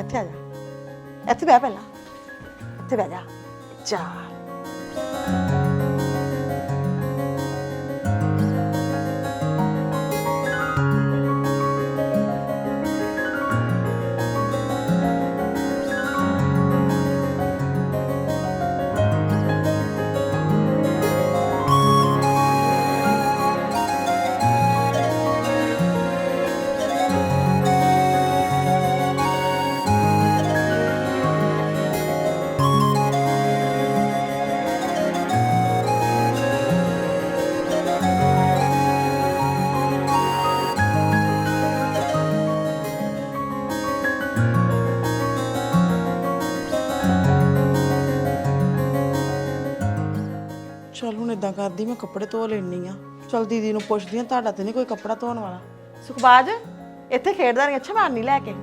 ਇੱਥੇ ਆ ਜਾ ਇੱਥੇ ਬਹਿ ਪਹਿਲਾਂ ਇੱਥੇ ਬਹਿ ਜਾ ਚੱਲ ਚਲ ਹੁਣ ਇਦਾਂ ਕਰਦੀ, ਮੈਂ ਕੱਪੜੇ ਧੋ ਲੈਣੀ ਆ ਚਲ ਦੀਦੀ ਨੂੰ ਪੁੱਛਦੀ ਆ ਤੁਹਾਡਾ ਤੇ ਨਹੀਂ ਕੋਈ ਕੱਪੜਾ ਧੋਣ ਵਾਲਾ। ਸੁਖਬਾਜ, ਇੱਥੇ ਖੇਡਦਾ ਨਹੀਂ ਅੱਛਾ ਮਾਰਨੀ ਲੈ ਕੇ।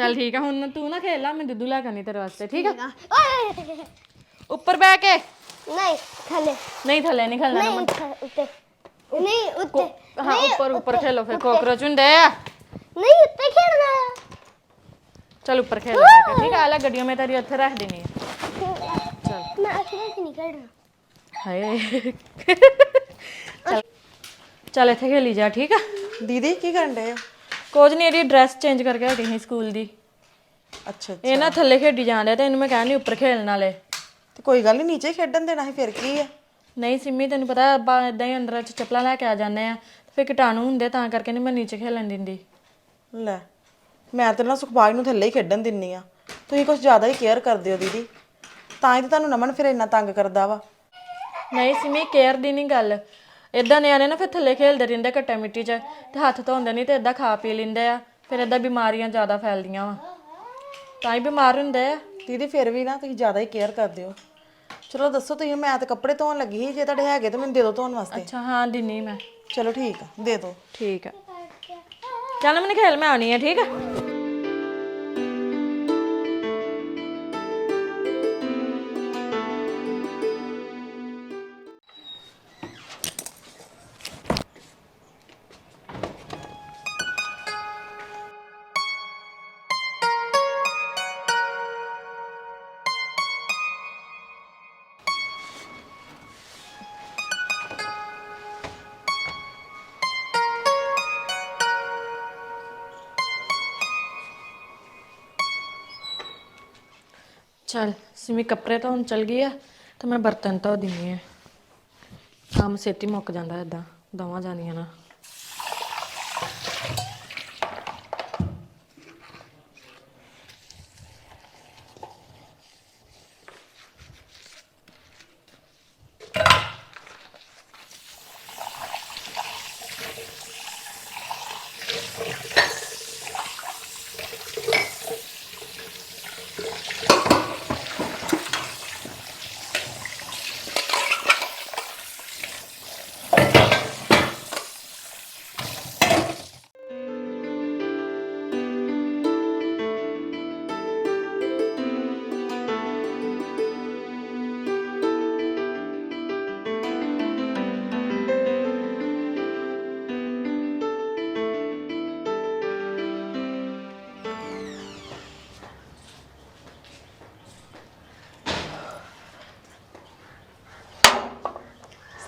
ਚੱਲ ਠੀਕ ਆ ਹੁਣ ਤੂੰ ਨਾ ਖੇਲ ਲਾ ਮੈਂ ਦੁੱਧੂ ਲੈ ਕੇ ਆਨੀ ਤੇਰੇ ਵਾਸਤੇ ਠੀਕ ਆ? ਓਏ! ਉੱਪਰ ਬਹਿ ਕੇ। ਨਹੀਂ ਥੱਲੇ। ਨਹੀਂ ਥੱਲੇ ਨਹੀਂ ਖੇਲਣਾ ਨਹੀਂ ਥ- ਉੱਤੇ। ਨਹੀਂ ਉੱਤੇ। ਹਾਂ ਉੱਪਰ ਉੱਪਰ ਖੇਲੋ ਫਿਰ ਕੋਕਰੋਚ ਹੁੰਦੇ ਆ। ਨਹੀਂ ਉੱਤੇ ਖੇਡਣਾ। ਚੱਲ ਉੱਪਰ ਖੇਲ ਲੈ ਕੇ। ਠੀਕ ਆ ਲੈ ਗੱਡੀਆਂ ਮੈਂ ਤੇਰੀ ਉੱਥੇ ਰੱਖ ਦੇਣੀ ਆ। ਮੈਂ ਅਸਲੇ ਤੇ ਨਹੀਂ ਖੇਡਣਾ। ਹਾਏ। ਚੱਲ। ਚੱਲ ਇੱਥੇ ਖੇਲੀ ਜਾ ਠੀਕ ਆ? ਦੀਦੀ ਕੀ ਕਰਨ ਡਏ ਹੋ? ਕੁਝ ਨਹੀਂ ਇਹਦੀ ਡਰੈਸ ਚੇਂਜ ਕਰਕੇ ਹਟੀ ਸੀ ਸਕੂਲ ਦੀ। ਅੱਛਾ ਇਹ ਨਾ ਥੱਲੇ ਖੇਡੀ ਜਾਣ ਡਿਆ ਤੇ ਇਹਨੂੰ ਮੈਂ ਕਹਿੰਦੀ ਉੱਪਰ ਖੇਲਣ ਵਾਲੇ। ਤੇ ਕੋਈ ਗੱਲ ਨਹੀਂ ਨੀਚੇ ਹੀ ਖੇਡਣ ਦੇਣਾ ਸੀ ਫਿਰ ਕੀ ਆ? ਨਹੀਂ ਸਿੰਮੀ ਤੈਨੂੰ ਪਤਾ ਆਪਾਂ ਇਦਾਂ ਹੀ ਅੰਦਰ ਚ ਚੱਪਲਾਂ ਲੈ ਕੇ ਆ ਜਾਂਦੇ ਆ ਫਿਰ ਕੀਟਾਣੂ ਹੁੰਦੇ ਤਾਂ ਕਰਕੇ ਨਹੀਂ ਮੈਂ ਨੀਚੇ ਖੇਲਣ ਦਿੰਦੀ। ਲੈ ਮੈਂ ਤੇ ਨਾ ਸੁਖਬਾਜ ਨੂੰ ਥੱਲੇ ਹੀ ਖੇਡਣ ਦਿੰਨੀ ਆ। ਤੁਸੀਂ ਕੁਝ ਜ਼ਿਆਦਾ ਹੀ ਕੇਅਰ ਕਰਦੇ ਹੋ ਦੀਦੀ। ਤਾਂ ਹੀ ਤਾਂ ਤੁਹਾਨੂੰ ਨਮਨ ਫਿਰ ਇੰਨਾ ਤੰਗ ਕਰਦਾ ਵਾ। ਨਹੀਂ ਸਿਮੀ ਕੇਅਰ ਦੀ ਨਹੀਂ ਗੱਲ। ਇਦਾਂ ਨਿਆਣੇ ਨਾ ਫਿਰ ਥੱਲੇ ਖੇਲਦੇ ਰਹਿੰਦੇ ਘੱਟਾ ਮਿੱਟੀ 'ਚ ਤੇ ਹੱਥ ਧੋਂਦੇ ਨਹੀਂ ਤੇ ਇਦਾਂ ਖਾ ਪੀ ਲੈਂਦੇ ਆ ਫਿਰ ਇਦਾਂ ਬਿਮਾਰੀਆਂ ਜ਼ਿਆਦਾ ਫੈਲਦੀਆਂ ਵਾ। ਤਾਂ ਹੀ ਬਿਮਾਰ ਹੁੰਦੇ ਆ। ਦੀਦੀ ਫਿਰ ਵੀ ਨਾ ਤੁਸੀਂ ਜ਼ਿਆਦਾ ਹੀ ਕੇਅਰ ਕਰਦੇ ਹੋ। ਚਲੋ ਦੱਸੋ ਤੁਸੀਂ ਮੈਂ ਤਾਂ ਕੱਪੜੇ ਧੋਣ ਲੱਗੀ ਸੀ ਜੇ ਤੁਹਾਡੇ ਹੈਗੇ ਤਾਂ ਮੈਨੂੰ ਦੇ ਦਿਓ ਧੋਣ ਵਾਸਤੇ। ਅੱਛਾ ਹਾਂ ਦਿੰਨੀ ਮੈਂ। ਚਲੋ ਠੀਕ ਆ ਦੇ ਦਿਓ। ਠੀਕ ਆ। ਚੱਲ ਮੈਨੂੰ ਖੇਲ ਮੈਂ ਆਉਣੀ ਆ ਠੀਕ ਆ? ਚੱਲ ਸਿਮੀ ਕੱਪੜੇ ਤਾਂ ਹੁਣ ਚਲ ਗਈ ਆ, ਤੇ ਮੈਂ ਬਰਤਨ ਧੋ ਦਿੰਨੀ ਆ। ਕੰਮ ਛੇਤੀ ਮੁੱਕ ਜਾਂਦਾ ਇਦਾਂ ਦੋਵਾਂ ਜਾਨੀਆਂ ਨਾਲ।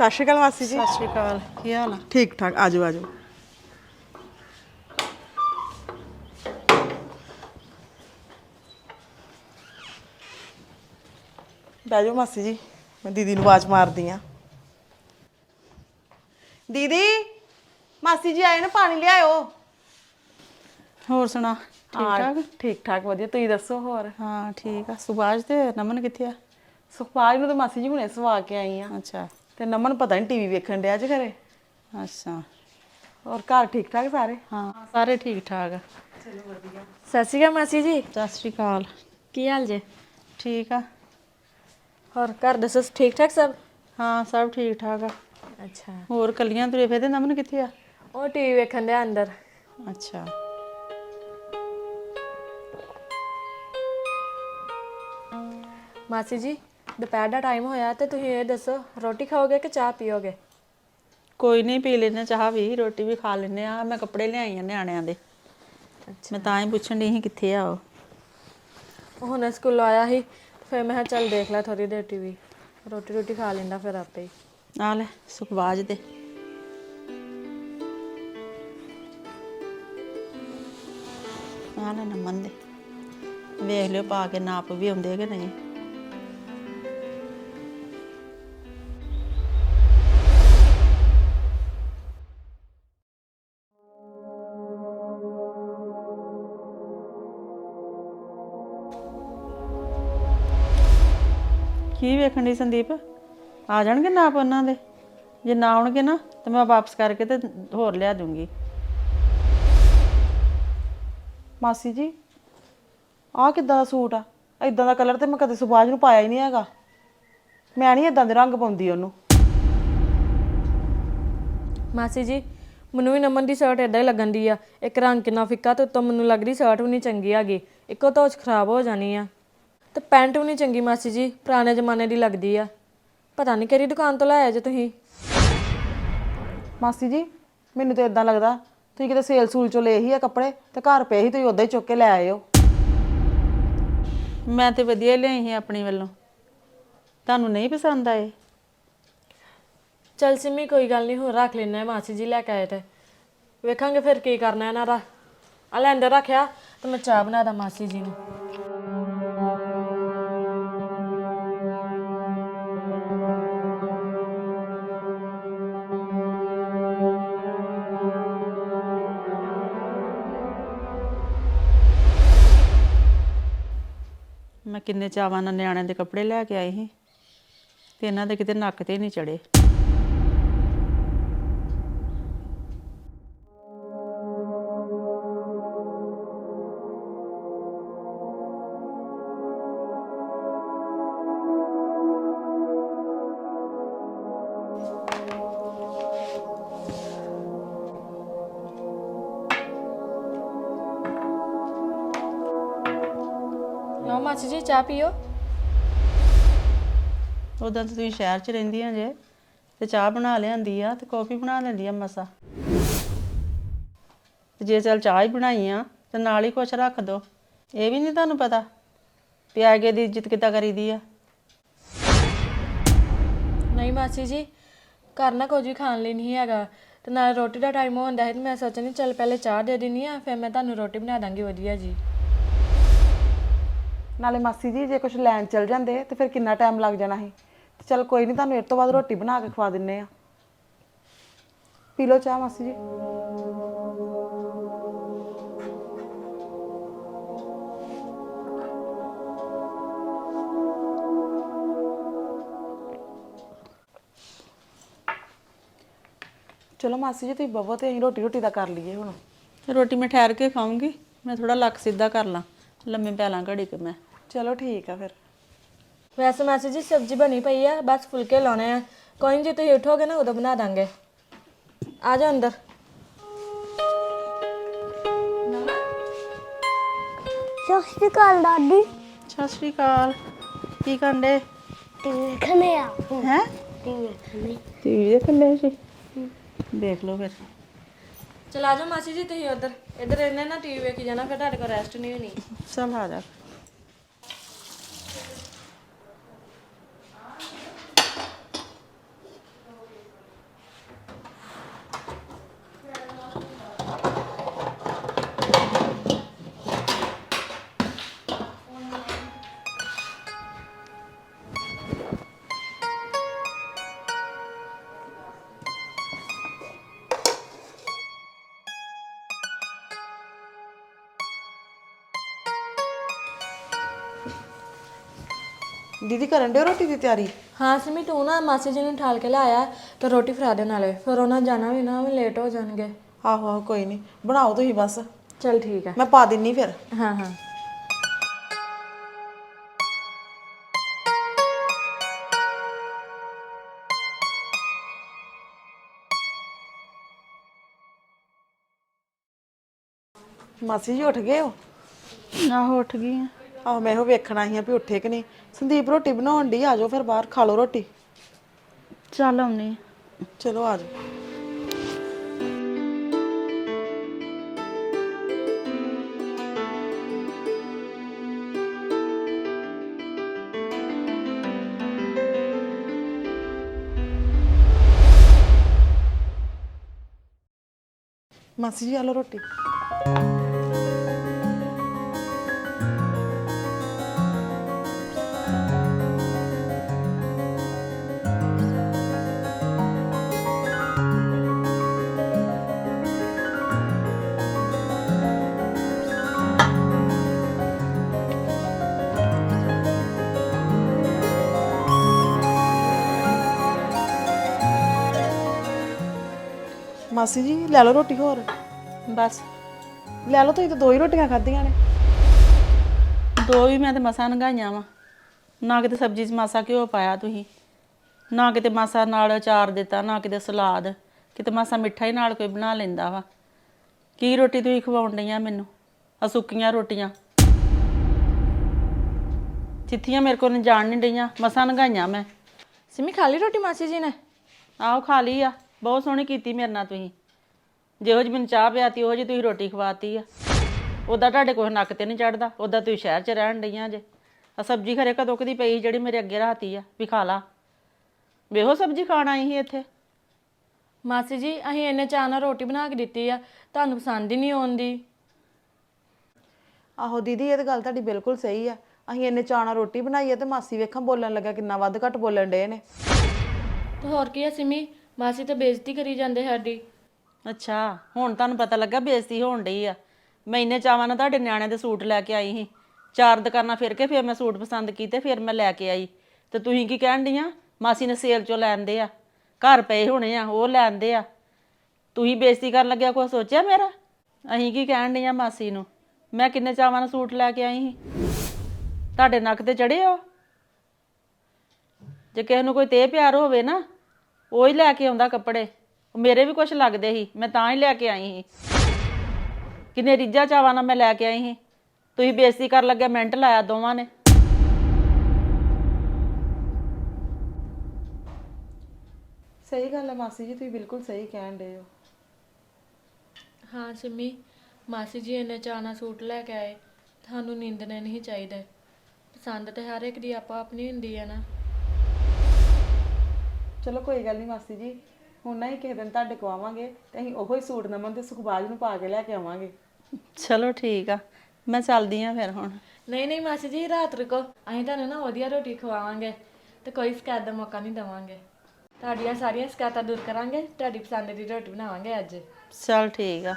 ਸਤਿ ਸ਼੍ਰੀ ਅਕਾਲ ਮਾਸੀ ਜੀ। ਸਤਿ ਸ਼੍ਰੀ ਅਕਾਲ ਕੀ ਹਾਲ ਆ? ਠੀਕ ਠਾਕ ਆਜੋ ਆਜੋ ਬਹਿ ਜਾਓ ਮਾਸੀ ਜੀ ਮੈਂ ਦੀਦੀ ਨੂੰ ਆਵਾਜ਼ ਮਾਰਦੀ ਆ। ਦੀਦੀ ਮਾਸੀ ਜੀ ਆਏ ਨਾ ਪਾਣੀ ਲਿਆਇਓ। ਹੋਰ ਸੁਣਾ ਠੀਕ ਠਾਕ ਠੀਕ ਠਾਕ ਵਧੀਆ ਤੁਸੀਂ ਦੱਸੋ ਹੋਰ? ਹਾਂ ਠੀਕ ਆ ਸੁਭਾਸ਼ ਤੇ ਨਮਨ ਕਿੱਥੇ ਆ? ਸੁਖਪਾਲ ਨੂੰ ਤਾਂ ਮਾਸੀ ਜੀ ਹੁਣੇ ਸਵਾ ਕੇ ਆਈ ਆ। ਅੱਛਾ। ਤੇ ਨਮਨ ਪਤਾ ਨਹੀਂ ਟੀਵੀ ਵੇਖਣ ਡਿਆ ਜੇ ਘਰੇ। ਅੱਛਾ। ਹੋਰ ਘਰ ਠੀਕ ਠਾਕ ਸਾਰੇ? ਹਾਂ ਸਾਰੇ ਠੀਕ ਠਾਕ। ਆ ਸਤਿ ਸ਼੍ਰੀ ਅਕਾਲ ਮਾਸੀ ਜੀ। ਸਤਿ ਸ਼੍ਰੀ ਅਕਾਲ। ਕੀ ਹਾਲ ਜੇ? ਠੀਕ ਆ। ਹੋਰ ਘਰ ਦੱਸੋ ਠੀਕ ਠਾਕ ਸਭ? ਹਾਂ ਸਭ ਠੀਕ ਠਾਕ ਆ। ਅੱਛਾ। ਹੋਰ ਕੱਲੀਆਂ ਤੁਰੇ ਫਿਰਦੇ ਨਮਨ ਕਿੱਥੇ ਆ? ਉਹ ਟੀਵੀ ਵੇਖਣ ਦੇ ਅੰਦਰ। ਅੱਛਾ। ਮਾਸੀ ਜੀ ਦੁਪਹਿਰ ਦਾ ਟਾਈਮ ਹੋਇਆ ਤੇ ਤੁਸੀਂ ਇਹ ਦੱਸੋ ਰੋਟੀ ਖਾਓਗੇ ਕਿ ਚਾਹ ਪੀਓਗੇ? ਕੋਈ ਨਹੀਂ ਪੀ ਲੈਨੇ ਚਾਹ ਵੀ ਰੋਟੀ ਵੀ ਖਾ ਲੈਨੇ ਆ ਮੈਂ ਕੱਪੜੇ ਲਿਆਈ ਆ ਨਿਆਣਿਆਂ ਦੇ। ਮੈਂ ਤਾਂ ਹੀ ਪੁੱਛਣ ਡਈ ਸੀ ਕਿੱਥੇ ਆ ਉਹ। ਹੁਣ ਸਕੂਲੋਂ ਆਇਆ ਸੀ ਫਿਰ ਮੈਂ ਚੱਲ ਦੇਖ ਲੈ ਥੋੜੀ ਦੇਰ ਟੀਵੀ ਰੋਟੀ ਰੋਟੀ ਖਾ ਲੈਂਦਾ ਫਿਰ ਆਪੇ ਹੀ। ਆ ਲੈ ਸੁਖਵਾਜ ਦੇ। ਆ ਲੈ ਨਮਨ ਦੇ। ਵੇਖ ਲਿਓ ਪਾ ਕੇ ਨਾਪ ਵੀ ਆਉਂਦੇ ਕਿ ਨਹੀਂ। ਕੀ ਵੇਖਣ ਦੀ ਸੰਦੀਪ? ਆ ਜਾਣਗੇ ਨਾਪ ਉਹਨਾਂ ਦੇ? ਜੇ ਨਾ ਆਉਣਗੇ ਨਾ, ਤੇ ਮੈਂ ਵਾਪਸ ਕਰਕੇ ਤੇ ਹੋਰ ਲਿਆ ਦੂੰਗੀ। ਮਾਸੀ ਜੀ, ਆਹ ਕਿੱਦਾਂ ਦਾ ਸੂਟ ਆ? ਇਦਾਂ ਦਾ ਕਲਰ ਤੇ ਮੈਂ ਕਦੇ ਸੁਭਾਜ ਨੂੰ ਪਾਇਆ ਹੀ ਨਹੀਂ ਹੈਗਾ। ਮੈਂ ਨਹੀਂ ਇਦਾਂ ਦੇ ਰੰਗ ਪਾਉਂਦੀ ਉਹਨੂੰ। ਮਾਸੀ ਜੀ, ਮੈਨੂੰ ਵੀ ਨਮਨ ਦੀ ਸ਼ਰਟ ਇਦਾਂ ਹੀ ਲੱਗਣ ਦੀ ਆ। ਇੱਕ ਰੰਗ ਕਿੰਨਾ ਫਿੱਕਾ ਤੇ ਉੱਤੋਂ ਮੈਨੂੰ ਲੱਗਦੀ ਸ਼ਰਟ ਵੀ ਨਹੀਂ ਚੰਗੀ ਹੈਗੀ। ਇੱਕੋ ਧੋਚ ਖਰਾਬ ਹੋ ਜਾਣੀ ਆ। ਤੇ ਪੈਂਟ ਵੀ ਨਹੀਂ ਚੰਗੀ ਮਾਸੀ ਜੀ ਪੁਰਾਣੇ ਜ਼ਮਾਨੇ ਦੀ ਲੱਗਦੀ ਆ। ਪਤਾ ਨਹੀਂ ਕਿਹੜੀ ਦੁਕਾਨ ਤੋਂ ਲਾਇਆ ਜੇ ਤੁਸੀਂ। ਮਾਸੀ ਜੀ ਮੈਨੂੰ ਤੇ ਇਦਾਂ ਲੱਗਦਾ ਤੁਸੀਂ ਕਿਤੇ ਸੇਲ ਸੂਲ ਚੋਂ ਲਏ ਹੀ ਆ ਕੱਪੜੇ ਤੇ ਘਰ ਪਏ ਸੀ ਤੁਸੀਂ ਉਦਾਂ ਹੀ ਚੁੱਕ ਕੇ ਲੈ ਆਏ ਹੋ ਮੈਂ ਤੇ ਵਧੀਆ ਹੀ ਲਿਆਈ ਸੀ ਆਪਣੀ ਵੱਲੋਂ। ਤੁਹਾਨੂੰ ਨਹੀਂ ਪਸੰਦ ਆਏ? ਚਲ ਸਿੰਮੀ ਕੋਈ ਗੱਲ ਨਹੀਂ ਹੋਰ ਰੱਖ ਲੈਣਾ ਮਾਸੀ ਜੀ ਲੈ ਕੇ ਆਏ ਤੇ। ਵੇਖਾਂਗੇ ਫਿਰ ਕੀ ਕਰਨਾ ਇਹਨਾਂ ਦਾ। ਆ ਲੈ ਅੰਦਰ ਰੱਖਿਆ ਤੇ ਮੈਂ ਚਾਹ ਬਣਾ ਦਾਂ ਮਾਸੀ ਜੀ ਨੂੰ। ਕਿੰਨੇ ਚਾਵਾਂ ਨਾਲ ਨਿਆਣਿਆਂ ਦੇ ਕੱਪੜੇ ਲੈ ਕੇ ਆਏ ਸੀ ਤੇ ਇਹਨਾਂ ਦੇ ਕਿਤੇ ਨੱਕ ਤੇ ਨਹੀਂ ਚੜੇ। ਲਓ ਮਾਸੀ ਜੀ ਚਾਹ ਪੀਓ। ਉਦਾਂ ਤਾਂ ਤੁਸੀਂ ਸ਼ਹਿਰ 'ਚ ਰਹਿੰਦੀਆਂ ਜੇ ਤੇ ਚਾਹ ਬਣਾ ਲਿਆਂਦੀ ਆ ਤੇ ਕੌਫੀ ਬਣਾ ਲੈਂਦੀ ਆ ਮਸਾ। ਤੇ ਜੇ ਚੱਲ ਚਾਹ ਹੀ ਬਣਾਈ ਆ ਤੇ ਨਾਲ ਹੀ ਕੁਛ ਰੱਖ ਦੋ। ਇਹ ਵੀ ਨਹੀਂ ਤੁਹਾਨੂੰ ਪਤਾ ਪਿਆਗੇ ਦੀ ਇੱਜ਼ਤ ਕਿੱਦਾਂ ਕਰੀਦੀ ਆ। ਨਹੀਂ ਮਾਸੀ ਜੀ ਘਰ ਨਾ ਕੁਝ ਵੀ ਖਾਣ ਲਈ ਨਹੀਂ ਹੈਗਾ। ਤੇ ਨਾਲ ਰੋਟੀ ਦਾ ਟਾਈਮ ਹੁੰਦਾ ਹੈ ਤੇ ਮੈਂ ਸੋਚਣੀ ਚੱਲ ਪਹਿਲੇ ਚਾਹ ਦੇ ਦਿੰਨੀ ਆ ਫਿਰ ਮੈਂ ਤੁਹਾਨੂੰ ਰੋਟੀ ਬਣਾ ਦਾਂਗੀ ਵਧੀਆ ਜੀ। ਨਾਲੇ ਮਾਸੀ ਜੀ, ਜੇ ਕੁਝ ਲੈਣ ਚਲ ਜਾਂਦੇ, ਤੇ ਫਿਰ ਕਿੰਨਾ ਟਾਈਮ ਲੱਗ ਜਾਣਾ ਸੀ? ਤੇ ਚਲ ਕੋਈ ਨਹੀਂ ਤੁਹਾਨੂੰ ਇਹ ਤੋਂ ਬਾਅਦ ਰੋਟੀ ਬਣਾ ਕੇ ਖਵਾ ਦਿੰਨੇ ਆ। ਪੀ ਲਓ ਚਾਹ ਮਾਸੀ ਜੀ। ਚਲੋ ਮਾਸੀ ਜੀ, ਤੁਸੀਂ ਬਵੋ ਤੇ ਅਸੀਂ ਰੋਟੀ ਰੋਟੀ ਦਾ ਕਰ ਲਈਏ ਹੁਣ। ਰੋਟੀ ਮੈਂ ਠਹਿਰ ਕੇ ਖਾਊਂਗੀ, ਮੈਂ ਥੋੜਾ ਲੱਕ ਸਿੱਧਾ ਕਰ ਲਾਂ। ਲੰਮੇ ਪੈ ਲਾਂ ਘੜੀ ਕੇ ਮੈਂ। ਚਲੋ ਠੀਕ ਆ ਫਿਰ ਵੈਸੇ ਮਾਸੀ ਜੀ ਸਬਜ਼ੀ ਬਣੀ ਪਈ ਆ ਬਸ ਫੁਲਕੇ ਲਾਉਣੇ ਆ ਕੋਈ ਨਹੀਂ ਜੇ ਤੁਸੀਂ ਉਠੋਗੇ ਨਾ ਉਦੋਂ ਬਣਾ ਦਾਂਗੇ ਆ ਜਾ ਅੰਦਰ ਸਤਿ ਸ਼੍ਰੀ ਅਕਾਲ ਦਾਦੀ ਸਤਿ ਸ਼੍ਰੀ ਅਕਾਲ ਕੀ ਕਰਦੇ ਟੀਵੀ ਵੇਖਣੇ ਆ ਹੈ ਟੀਵੀ ਵੇਖਣੇ ਟੀਵੀ ਦੇਖਣ ਦੇ ਸੀ ਦੇਖ ਲਓ ਫਿਰ ਚਲ ਆ ਜਾਓ ਮਾਸੀ ਜੀ ਤੁਸੀਂ ਉਧਰ ਇੱਧਰ ਇਹਨੇ ਨਾ ਟੀਵੀ ਵੇਖੀ ਜਾਣਾ ਫਿਰ ਤੁਹਾਡੇ ਕੋਲ ਰੈਸਟ ਨਹੀਂ ਹੋਣੀ ਚੱਲ ਆ ਜਾ ਦੀਦੀ ਕਰਨ ਡਿਓ ਰੋਟੀ ਦੀ ਤਿਆਰੀ? ਹਾਂ ਸਿਮੀ ਤੂੰ ਨਾ ਮਾਸੀ ਜੀ ਨੂੰ ਠਾਲ ਕੇ ਲਾਇਆ ਤਾਂ ਰੋਟੀ ਫਰਾ ਦੇ ਨਾਲੇ। ਫਿਰ ਉਹਨਾਂ ਜਾਣਾ ਵੀ ਨਾ ਵੀ ਲੇਟ ਹੋ ਜਾਣਗੇ। ਆਹੋ ਆਹੋ ਕੋਈ ਨਹੀਂ ਬਣਾਓ ਤੁਸੀਂ ਬਸ। ਚਲ ਠੀਕ ਹੈ ਮੈਂ ਪਾ ਦਿੰਨੀ ਫਿਰ। ਹਾਂ ਹਾਂ। ਮਾਸੀ ਜੀ ਉੱਠ ਗਏ ਹੋ? ਆਹੋ ਉੱਠ ਗਈ ਆ। ਆਹ ਮੈਂ ਇਹੋ ਵੇਖਣਾ ਸੀ ਵੀ ਉੱਠੇ ਕਿ ਨਹੀਂ। ਸੰਦੀਪ ਰੋਟੀ ਬਣਾਉਣ ਦੀ ਆ ਜਾਓ ਫਿਰ ਬਾਹਰ ਖਾ ਲਓ ਰੋਟੀ। ਚੱਲ ਆਉਣੀ ਚਲੋ ਆ ਜਾਓ। ਮਾਸੀ ਜੀ ਆ ਲਓ ਰੋਟੀ। ਮਾਸੀ ਜੀ ਲੈ ਲਓ ਰੋਟੀ ਹੋਰ। ਬਸ। ਲੈ ਲਓ ਤੁਸੀਂ ਤਾਂ ਦੋ ਹੀ ਰੋਟੀਆਂ ਖਾਧੀਆਂ ਨੇ। ਦੋ ਵੀ ਮੈਂ ਤੇ ਮਸਾਂ ਨਗਾਈਆਂ ਵਾ। ਨਾ ਕਿਤੇ ਸਬਜ਼ੀ 'ਚ ਮਾਸਾ ਘਿਓ ਪਾਇਆ ਤੁਸੀਂ। ਨਾ ਕਿਤੇ ਮਾਸਾ ਨਾਲ ਅਚਾਰ ਦਿੱਤਾ ਨਾ ਕਿਤੇ ਸਲਾਦ। ਕਿਤੇ ਮਾਸਾ ਮਿੱਠਾ ਹੀ ਨਾਲ ਕੋਈ ਬਣਾ ਲੈਂਦਾ ਵਾ। ਕੀ ਰੋਟੀ ਤੁਸੀਂ ਖਵਾਉਣ ਡਈਆਂ ਮੈਨੂੰ? ਆ ਸੁੱਕੀਆਂ ਰੋਟੀਆਂ। ਚਿੱਥੀਆਂ ਮੇਰੇ ਕੋਲ ਜਾਣ ਨਹੀਂ ਡਈਆਂ। ਮਸਾਂ ਨਗਾਈਆਂ ਮੈਂ। ਸਿਮੀ ਖਾ ਲਈ ਰੋਟੀ ਮਾਸੀ ਜੀ ਨੇ? ਆਹੋ ਖਾ ਲਈ ਆ। ਬਹੁਤ ਸੋਹਣੀ ਕੀਤੀ ਮੇਰੇ ਨਾਲ ਤੁਸੀਂ। ਜਿਹੋ ਜਿਹੀ ਮੈਨੂੰ ਚਾਹ ਪਿਆਤੀ ਉਹ ਜਿਹੀ ਤੁਸੀਂ ਰੋਟੀ ਖਵਾਤੀ ਆ। ਉਹਦਾ ਤੁਹਾਡੇ ਕੋਲ ਨੱਕ ਤੇ ਨਹੀਂ ਚੜਦਾ ਉਹਦਾ ਤੁਸੀਂ ਸ਼ਹਿਰ 'ਚ ਰਹਿਣ ਡਈਆਂ ਜੇ। ਆ ਸਬਜ਼ੀ ਖਰੇ ਕਦੋਂ ਕਦੀ ਪਈ ਸੀ ਜਿਹੜੀ ਮੇਰੇ ਅੱਗੇ ਰਾਤੀ ਆ? ਵੀ ਖਾ ਲਾ। ਵੇਹੋ ਸਬਜ਼ੀ ਖਾਣ ਆਈ ਸੀ ਇੱਥੇ? ਮਾਸੀ ਜੀ ਅਸੀਂ ਇੰਨੇ ਚਾਅ ਨਾਲ ਰੋਟੀ ਬਣਾ ਕੇ ਦਿੱਤੀ ਆ ਤੁਹਾਨੂੰ ਪਸੰਦ ਹੀ ਨਹੀਂ ਆਉਂਦੀ। ਆਹੋ ਦੀਦੀ ਇਹ ਤਾਂ ਗੱਲ ਤੁਹਾਡੀ ਬਿਲਕੁਲ ਸਹੀ ਆ। ਅਸੀਂ ਇੰਨੇ ਚਾਣਾ ਰੋਟੀ ਬਣਾਈ ਆ ਤੇ ਮਾਸੀ ਵੇਖਾਂ ਬੋਲਣ ਲੱਗਾ ਕਿੰਨਾ ਵੱਧ ਘੱਟ ਬੋਲਣ ਡੇ ਨੇ। ਤੇ ਹੋਰ ਕੀ ਆ ਸਿਮੀ? ਮਾਸੀ ਤਾਂ ਬੇਇੱਜ਼ਤੀ ਕਰੀ ਜਾਂਦੇ ਸਾਡੀ। ਅੱਛਾ, ਹੁਣ ਤੁਹਾਨੂੰ ਪਤਾ ਲੱਗਾ ਬੇਇੱਜ਼ਤੀ ਹੋਣ ਡਈ ਆ। ਮੈਂ ਇੰਨੇ ਚਾਵਾਂ ਨਾਲ ਤੁਹਾਡੇ ਨਿਆਣਿਆਂ ਦੇ ਸੂਟ ਲੈ ਕੇ ਆਈ ਸੀ। ਚਾਰ ਦੁਕਾਨਾਂ ਫਿਰ ਕੇ ਫਿਰ ਮੈਂ ਸੂਟ ਪਸੰਦ ਕੀਤੇ, ਫਿਰ ਮੈਂ ਲੈ ਕੇ ਆਈ। ਤੇ ਤੁਸੀਂ ਕੀ ਕਹਿਣ ਡੀਆਂ ਮਾਸੀ ਨੇ ਸੇਲ ਚੋਂ ਲੈਂਦੇ ਆ। ਘਰ ਪਏ ਹੋਣੇ ਆ, ਉਹ ਲੈਂਦੇ ਆ। ਤੁਸੀਂ ਬੇਇੱਜ਼ਤੀ ਕਰਨ ਲੱਗਿਆ ਕੋਈ ਸੋਚਿਆ ਮੇਰਾ? ਅਸੀਂ ਕੀ ਕਹਿਣ ਡੀਆਂ ਮਾਸੀ ਨੂੰ? ਮੈਂ ਕਿੰਨੇ ਚਾਵਾਂ ਨਾਲ ਸੂਟ ਲੈ ਕੇ ਆਈ ਸੀ। ਤੁਹਾਡੇ ਨੱਕ ਤੇ ਚੜੇ ਹੋ? ਜੇ ਕਿਸੇ ਨੂੰ ਕੋਈ ਤੇ ਪਿਆਰ ਹੋਵੇ ਨਾ ਉਹ ਹੀ ਲੈ ਕੇ ਆਉਂਦਾ ਕੱਪੜੇ। ਮੇਰੇ ਵੀ ਕੁਝ ਲੱਗਦੇ ਸੀ ਮੈਂ ਤਾਂ ਹੀ ਲੈ ਕੇ ਆਈ ਸੀ। ਕਿੰਨੇ ਰਿੱਜਾ ਚਾਵਾਂ ਨਾਲ ਮੈਂ ਲੈ ਕੇ ਆਈ ਸੀ। ਤੁਸੀਂ ਬੇਇੱਜ਼ਤੀ ਕਰਨ ਲੱਗਿਆ ਮਿੰਟ ਲਾਇਆ ਦੋਵਾਂ ਨੇ। ਸਹੀ ਗੱਲ ਹੈ ਮਾਸੀ ਜੀ ਤੁਸੀਂ ਬਿਲਕੁਲ ਸਹੀ ਕਹਿਣ ਡੇ ਹੋ। ਹਾਂ ਸਿਮੀ ਮਾਸੀ ਜੀ ਇੰਨੇ ਚਾਅ ਨਾਲ ਸੂਟ ਲੈ ਕੇ ਆਏ ਤੁਹਾਨੂੰ ਨਿੰਦਣੇ ਨਹੀਂ ਚਾਹੀਦੇ। ਪਸੰਦ ਤੇ ਹਰ ਇੱਕ ਦੀ ਆਪੋ ਆਪਣੀ ਹੁੰਦੀ ਆ ਨਾ। ਚਲੋ ਕੋਈ ਗੱਲ ਨਹੀਂ ਮਾਸੀ ਜੀ ਹੁਣ ਨਾ ਹੀ ਕਿਸੇ ਦਿਨ ਤੁਹਾਡੇ ਕੋ ਆਵਾਂਗੇ ਤੇ ਅਸੀਂ ਉਹੋ ਹੀ ਸੂਟ ਨਮਨ ਤੇ ਸੁਖਬਾਜ ਨੂੰ ਪਾ ਕੇ ਲੈ ਕੇ ਆਵਾਂਗੇ। ਚਲੋ ਠੀਕ ਆ ਮੈਂ ਚੱਲਦੀ ਆ ਫਿਰ ਹੁਣ। ਨਹੀਂ ਨਹੀਂ ਮਾਸੀ ਜੀ ਰਾਤ ਰੁਕੋ ਅਸੀਂ ਤੁਹਾਨੂੰ ਨਾ ਵਧੀਆ ਰੋਟੀ ਖਵਾਵਾਂਗੇ ਤੇ ਕੋਈ ਸ਼ਿਕਾਇਤ ਦਾ ਮੌਕਾ ਨਹੀਂ ਦੇਵਾਂਗੇ। ਤੁਹਾਡੀਆਂ ਸਾਰੀਆਂ ਸ਼ਿਕਾਇਤਾਂ ਦੂਰ ਕਰਾਂਗੇ ਤੁਹਾਡੀ ਪਸੰਦ ਦੀ ਰੋਟੀ ਬਣਾਵਾਂਗੇ ਅੱਜ। ਚਲ ਠੀਕ ਆ।